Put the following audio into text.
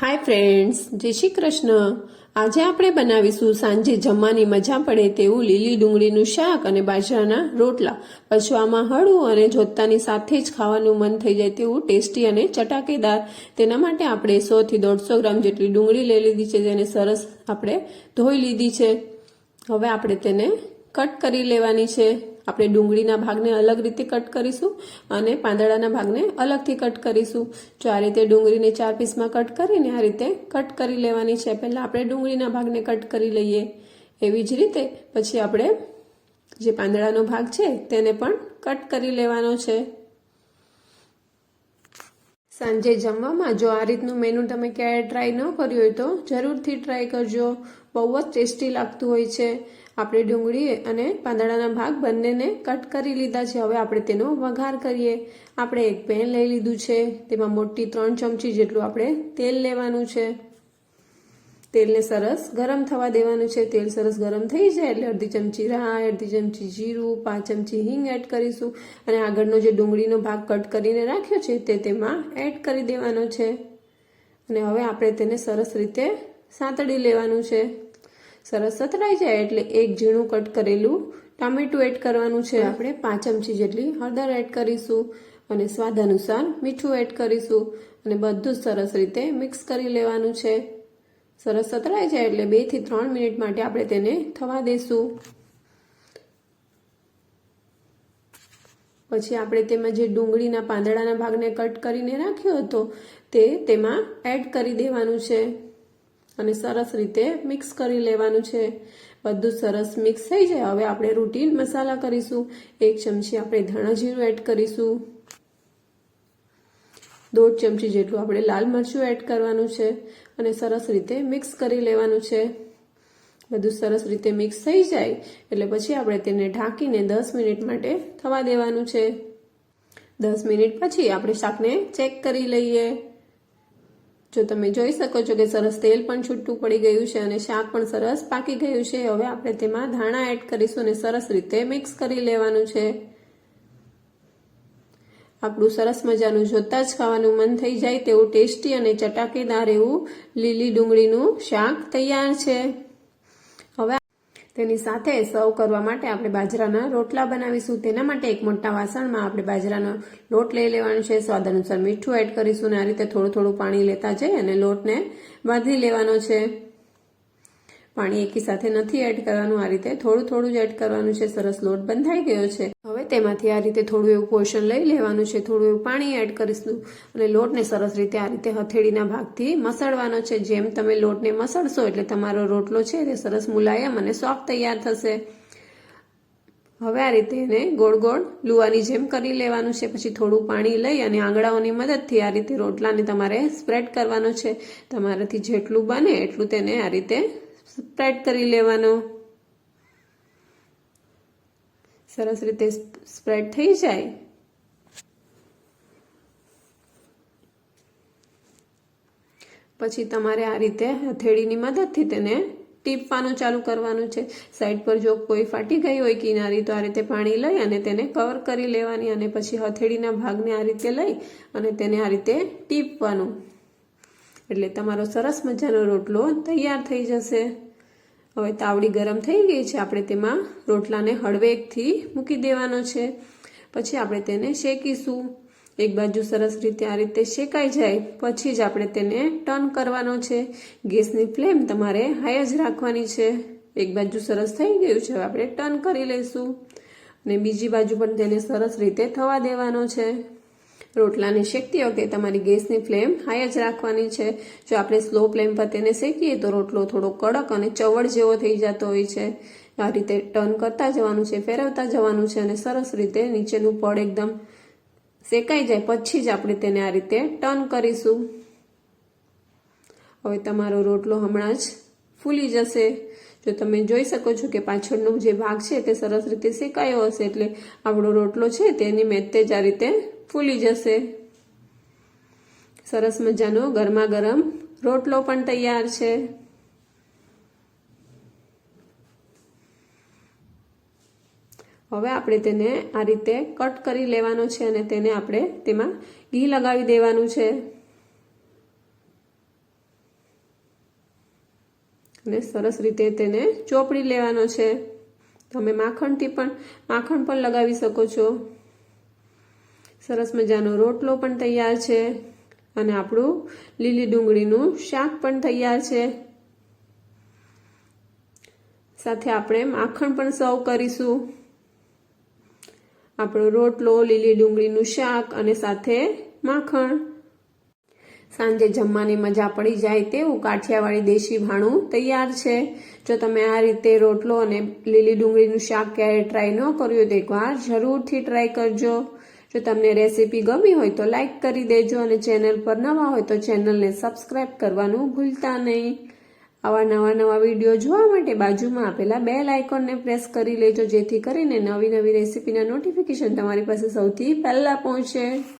Hi friends જય શ્રી કૃષ્ણ. આજે આપણે બનાવીશું સાંજે જમવાની મજા પડે તેવું લીલી ડુંગળીનું શાક અને બાજરાના રોટલા. પછવામાં હળવું અને જોતાની સાથે જ ખાવાનું મન થઈ જાય તેવું ટેસ્ટી અને ચટાકેદાર. તેના માટે આપણે સોથી દોઢસો ગ્રામ જેટલી ડુંગળી લઈ લીધી છે, જેને સરસ આપણે ધોઈ લીધી છે. હવે આપણે તેને કટ કરી લેવાની છે. આપણે ડુંગળીના ભાગને અલગ રીતે કટ કરીશું અને પાંદડાના ભાગને અલગથી કટ કરીશું. જો આ રીતે ડુંગળીને ચાર પીસમાં કટ કરીને આ રીતે કટ કરી લેવાની છે. પહેલાં આપણે ડુંગળીના ભાગને કટ કરી લઈએ. એવી જ રીતે પછી આપણે જે પાંદડાનો ભાગ છે તેને પણ કટ કરી લેવાનો છે. સાંજે જમવામાં જો આ રીતનું મેનુ તમે ક્યારેય ટ્રાય ન કર્યું હોય તો જરૂરથી ટ્રાય કરજો. બહુ જ ટેસ્ટી લાગતું હોય છે. આપણે ડુંગળી અને પાંદડાના ભાગ બંનેને કટ કરી લીધા છે. હવે આપણે તેનો વઘાર કરીએ. આપણે એક પેન લઈ લીધું છે. તેમાં મોટી ત્રણ ચમચી જેટલું આપણે તેલ લેવાનું છે. તેલને સરસ ગરમ થવા દેવાનું છે. તેલ સરસ ગરમ થઈ જાય એટલે અડધી ચમચી રાઈ, અડધી ચમચી જીરું, પાંચ ચમચી હિંગ એડ કરીશું. અને આગળનો જે ડુંગળીનો ભાગ કટ કરીને રાખ્યો છે તે તેમાં એડ કરી દેવાનો છે. અને હવે આપણે તેને સરસ રીતે સાંતળી લેવાનું છે. સરસ સતરાઈ જાય એટલે એક ઝીણું કટ કરેલું ટામેટું એડ કરવાનું છે. આપણે પાંચ ચમચી જેટલી હળદર એડ કરીશું અને સ્વાદ અનુસાર મીઠું એડ કરીશું અને બધું સરસ રીતે મિક્સ કરી લેવાનું છે. સરસ સતરાઈ જાય એટલે બેથી ત્રણ મિનિટ માટે આપણે તેને થવા દઈશું પછી આપણે તેમાં જે ડુંગળીના પાંદડાના ભાગને કટ કરીને રાખ્યો હતો તે તેમાં એડ કરી દેવાનું છે. અને સરસ રીતે મિક્સ કરી લેવાનું છે. બધું સરસ મિક્સ થઈ જાય. હવે આપણે રૂટીન મસાલા કરીશું. એક ચમચી આપણે ધાણા જીરું એડ કરીશું. દોઢ ચમચી જેટલું આપણે લાલ મરચું એડ કરવાનું છે અને સરસ રીતે મિક્સ કરી લેવાનું છે. બધું સરસ રીતે મિક્સ થઈ જાય એટલે પછી આપણે તેને ઢાંકીને દસ મિનિટ માટે થવા દેવાનું છે. દસ મિનિટ પછી આપણે શાકને ચેક કરી લઈએ. જો તમે જોઈ શકો છો કે સરસ તેલ પણ છૂટું પડી ગયું છે અને શાક પણ સરસ પાકી ગયું છે, હવે આપણે તેમાં ધાણા એડ કરીશું અને સરસ રીતે મિક્સ કરી લેવાનું છે. આપણું સરસ મજાનું જોતા જ ખાવાનું મન થઈ જાય તેવું ટેસ્ટી અને ચટાકેદાર એવું લીલી ડુંગળીનું શાક તૈયાર છે. તેની સાથે સર્વ કરવા માટે આપણે બાજરાના રોટલા બનાવીશું. તેના માટે એક મોટા વાસણમાં આપણે બાજરાનો લોટ લઈ લેવાનો છે. સ્વાદ અનુસાર મીઠું એડ કરીશું અને આ રીતે થોડું થોડું પાણી લેતા જઈ અને લોટને બાંધી લેવાનો છે. પાણી એકી સાથે નથી એડ કરવાનું. આ રીતે થોડું થોડું જ એડ કરવાનું છે. સરસ લોટ બંધાઈ ગયો છે. હવે તેમાંથી આ રીતે થોડું એવું પોષણ લઈ લેવાનું છે. થોડું એવું પાણી એડ કરીશું અને લોટને સરસ રીતે આ રીતે હથેળીના ભાગથી મસળવાનો છે. જેમ તમે લોટને મસળશો એટલે તમારો રોટલો છે તે સરસ મુલાયમ અને સોફ્ટ તૈયાર થશે. હવે આ રીતે એને ગોળ ગોળ લુવાની જેમ કરી લેવાનું છે. પછી થોડું પાણી લઈ અને આંગળાઓની મદદથી આ રીતે રોટલાને તમારે સ્પ્રેડ કરવાનો છે. તમારાથી જેટલું બને એટલું તેને આ રીતે સ્પ્રેડ કરી લેવાનો. સરસ રીતે સ્પ્રેડ થઈ જાય. પછી તમારે આ રીતે હથેળીની મદદથી તેને ટીપવાનું ચાલુ કરવાનું છે. સાઈડ પર જો કોઈ ફાટી ગઈ હોય કિનારી, તો આ રીતે પાણી લઈ અને તેને કવર કરી લેવાની અને પછી હથેળીના ભાગને આ રીતે લઈ અને તેને આ રીતે ટીપવાનું. એટલે તમારો સરસ મજાનો રોટલો તૈયાર થઈ જશે. હવે તાવડી ગરમ થઈ ગઈ છે, આપણે તેમાં રોટલાને હળવેકથી મૂકી દેવાનો છે. પછી આપણે તેને શેકીશું. એક બાજુ સરસ રીતે આ રીતે શેકાઈ જાય, પછી જ આપણે તેને ટર્ન કરવાનો છે. ગેસની ફ્લેમ તમારે હાઈ જ રાખવાની છે. એક બાજુ સરસ થઈ ગયું છે, હવે આપણે ટર્ન કરી લઈશું. અને બીજી બાજુ પણ તેને સરસ રીતે થવા દેવાનો છે. રોટલાને શેકતી વખતે તમારી ગેસની ફ્લેમ હાઈ જ રાખવાની છે. જો આપણે સ્લો ફ્લેમ પર તેને શેકીએ તો રોટલો થોડો કડક અને ચવડ જેવો થઈ જતો હોય છે. આ રીતે ટર્ન કરતા જવાનું છે, ફેરવતા જવાનું છે અને સરસ રીતે નીચેનું પડ એકદમ શેકાઈ જાય. પછી જ આપણે તેને આ રીતે ટર્ન કરીશું. હવે તમારો રોટલો હમણાં જ ફૂલી જશે. જો તમે જોઈ શકો છો કે પાછળનો જે ભાગ છે તે સરસ રીતે શેકાયો હશે એટલે આપણો રોટલો છે તેની મેતે આ રીતે ફૂલી જશે. સરસ મજાનો ગરમા ગરમ રોટલો પણ તૈયાર છે. હવે આપણે તેને આ રીતે કટ કરી લેવાનો છે અને તેને આપણે તેમાં ઘી લગાવી દેવાનું છે. અને સરસ રીતે તેને ચોપડી લેવાનો છે. તમે માખણથી પણ, માખણ પણ લગાવી શકો છો. સરસ મજાનો રોટલો પણ તૈયાર છે અને આપણું લીલી ડુંગળીનું શાક પણ તૈયાર છે. સાથે આપણે માખણ પણ સર્વ કરીશું. આપણો રોટલો, લીલી ડુંગળીનું શાક અને સાથે માખણ. સાંજે જમવાની મજા પડી જાય તેવું કાઠિયાવાડી દેશી ભાણું તૈયાર છે. જો તમે આ રીતે રોટલો અને લીલી ડુંગળીનું શાક ક્યારેય ટ્રાય ન કર્યું તો એકવાર જરૂરથી ટ્રાય કરજો. જો તમને રેસીપી ગમી હોય તો લાઇક કરી દેજો અને ચેનલ પર નવા હોય તો ચેનલને સબસ્ક્રાઈબ કરવાનું ભૂલતા નહીં. આવા નવા નવા વીડિયો જોવા માટે બાજુમાં આપેલા બેલ આઇકોનને પ્રેસ કરી લેજો જેથી કરીને નવી નવી રેસીપીના નોટિફિકેશન તમારી પાસે સૌથી પહેલાં પહોંચે.